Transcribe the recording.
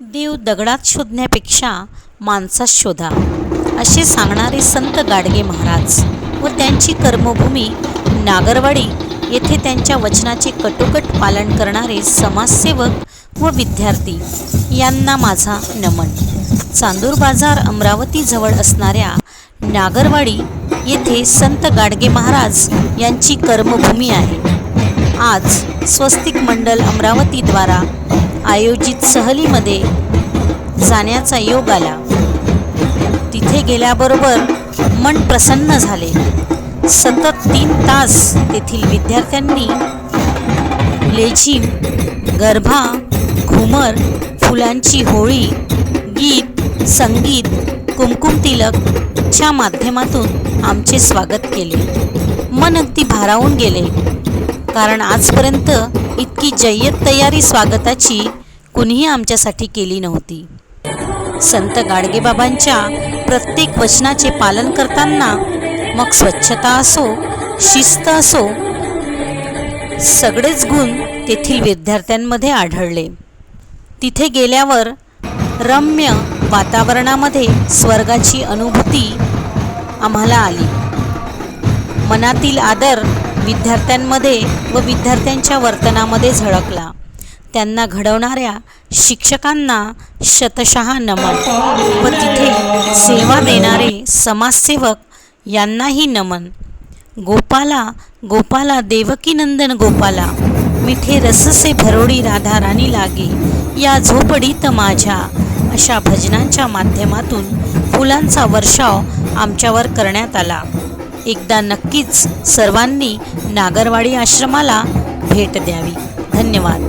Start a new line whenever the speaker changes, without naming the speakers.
देव दगडात शोधण्यापेक्षा माणसात शोधा असे सांगणारे संत गाडगे महाराज व त्यांची कर्मभूमी नागरवाडी येथे त्यांच्या वचनाचे कटोकट पालन करणारे समाजसेवक व विद्यार्थी यांना माझा नमन. चांदूर बाजार अमरावतीजवळ असणाऱ्या नागरवाडी येथे संत गाडगे महाराज यांची कर्मभूमी आहे. आज स्वस्तिक मंडल अमरावतीद्वारा आयोजित सहलीमध्ये जाण्याचा योग आला. तिथे गेल्याबरोबर मन प्रसन्न झाले. सतत तीन तास तेथील विद्यार्थ्यांनी लेझिम गरभा घुमर फुलांची होळी गीत संगीत कुमकुम तिलकच्या माध्यमातून आमचे स्वागत केले. मन अगदी भारावून गेले. कारण आजपर्यंत इतकी जय्यत तयारी स्वागताची कुणीही आमच्यासाठी केली नव्हती. संत गाडगेबाबांच्या प्रत्येक वचनाचे पालन करताना मग स्वच्छता असो शिस्त असो सगळेच गुण तेथील विद्यार्थ्यांमध्ये आढळले. तिथे गेल्यावर रम्य वातावरणामध्ये स्वर्गाची अनुभूती आम्हाला आली. मनातील आदर विद्यार्थ्यांमध्ये व विद्यार्थ्यांच्या वर्तनामध्ये झळकला. त्यांना घडवणाऱ्या शिक्षकांना शतशः नमन व तिथे सेवा देणारे समाजसेवक यांनाही नमन. गोपाला गोपाला देवकीनंदन गोपाला मिठे रससे भरोडी राधा राणी लागे या झोपडीत माझ्या अशा भजनांच्या माध्यमातून फुलांचा वर्षाव आमच्यावर करण्यात आला. एकदा नक्कीच सर्वांनी नागरवाडी आश्रमाला भेट द्यावी. धन्यवाद.